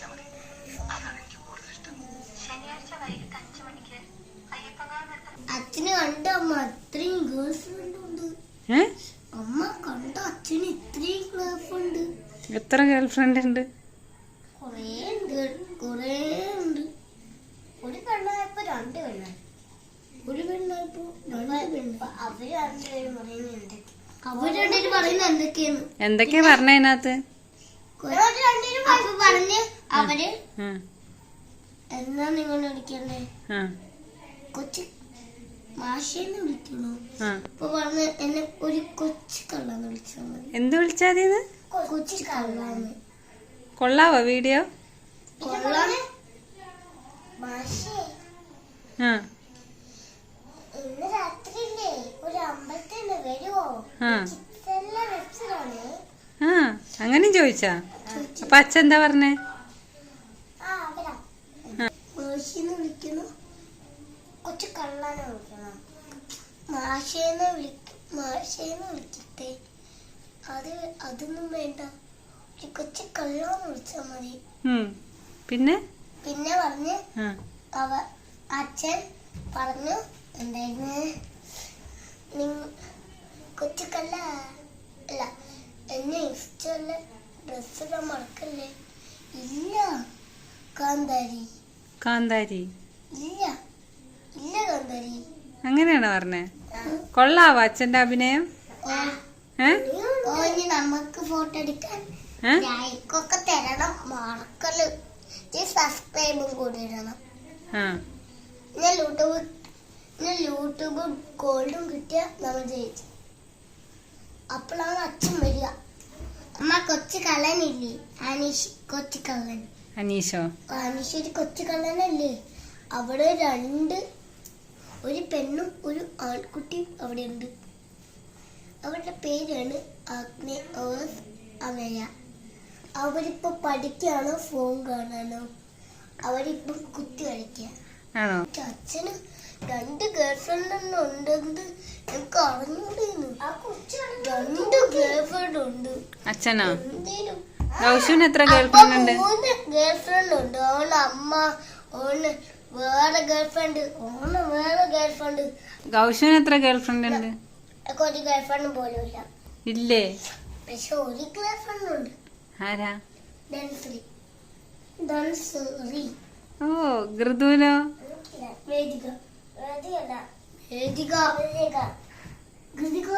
അമ്മ? ഗേൾസ് ഉണ്ട് അമ്മ എത്ര ഗേൾ ഫ്രണ്ട് ഉണ്ട്. കുറേ ഉണ്ട്. കുറേ ഉണ്ട്. രണ്ട് രണ്ട് എന്തൊക്കെയാ പറഞ്ഞതിനകത്ത് പറഞ്ഞു അവർ എന്നാ നിങ്ങൾ വിളിക്കണ്ടേ കൊച്ചു മാഷെന്ന് വിളിക്കണോ അപ്പൊ പറഞ്ഞ് എന്നെ ഒരു കൊച്ചു കള്ളാന്ന് വിളിച്ചാൽ മതി. എന്ത് വിളിച്ചാ മതിയെന്ന്? കൊച്ചു കള്ളാന്ന്. കൊള്ളാവോ വീഡിയോ? കൊള്ളാം. മാഷേ. ആ. ഇന്ന് രാത്രിയില്ലേ? ഒരു അങ്ങനെ ചോദിച്ചാ. അപ്പൊ അച്ഛൻ എന്താ പറഞ്ഞേ. മാഷിന്ന് വിളിക്കുന്നു. കൊച്ചു കള്ളാനെ വിളിക്കണം മാഷേന്ന് വിളിക്ക മാഷേന്ന് വിളിക്കട്ടെ. അത് അതൊന്നും വേണ്ട. ഒരു കൊച്ചു കള്ളാന്ന് വിളിച്ചാൽ മതി. പിന്നെ? പിന്നെ പറഞ്ഞ് അവ അച്ഛൻ പറഞ്ഞു എന്തായിരുന്നു? കൊച്ചുക്കല്ല അല്ല എന്നെ ഇഷ്ടമല്ല ഡ്രസ്സൊക്കെ മറക്കല്ലേ? ഇല്ല കാന്താരി. കാന്താരി. അങ്ങനെയാണോ പറഞ്ഞേ? കൊള്ളാവോ അച്ഛന്റെ അഭിനയം? ഏ? നമുക്ക് ഫോട്ടോ എടുക്കാൻ. ലൈക്കൊക്കെ തരണം മറക്കൽ സബ്സ്ക്രൈബും കൂടി ഇടണം. ആ. ഞാൻ യൂട്യൂബ് ഞാൻ യൂട്യൂബ് ഗോൾഡും കിട്ടിയ നമ്മൾ ജയിച്ചു. അപ്പോഴാണ് അച്ഛൻ വരിക. അമ്മ കൊച്ചു കള്ളനില്ലേ? അനീഷ് കൊച്ചു കള്ളൻ. അനീഷോ? അനീഷ ഒരു കൊച്ചു കള്ളനല്ലേ? അവിടെ രണ്ട് ഒരു പെണ്ണും ഒരു ആൺകുട്ടിയും അവിടെ ഉണ്ട് അവരുടെ പേരാണ് അഗ്നെ ഓസ് അമയ. അവരിപ്പോ പഠിക്കാണോ ഫോൺ കാണാനോ? അവരിപ്പം കുത്തി കളിക്കുക ആണോ? അച്ഛന് രണ്ട് ഗേൾഫ്രണ്ട് ഉണ്ടെന്ന് എനിക്ക് അറിഞ്ഞൂടെന്ന്. രണ്ട് ഗേൾഫ്രണ്ട് ഉണ്ട്. അച്ഛനോ? എന്തേലും ഗൗഷുവിന് എത്ര ഗേൾഫ്രണ്ട് ഉണ്ട്? ഗേൾഫ്രണ്ട് ഉണ്ട്. ഓണ് അമ്മ ഓണ് വേറെ ഗേൾഫ്രണ്ട് ഓണ് വേറെ ഗേൾഫ്രണ്ട്. ഗൗഷുവിന് എത്ര ഗേൾഫ്രണ്ട് ഉണ്ട്? ഒരു ഗേൾഫ്രണ്ട് പോലും ഇല്ല? ഇല്ലേ പക്ഷെ ഒരു ഗേൾഫ്രണ്ട് ഉണ്ട്. ആരാ? ഡൻശ്രീ ഡൻശ്രീ ഓ ഗൃദുവിനോ വേദിക. വേദിക വേദിക. വേദിക. കൃതിക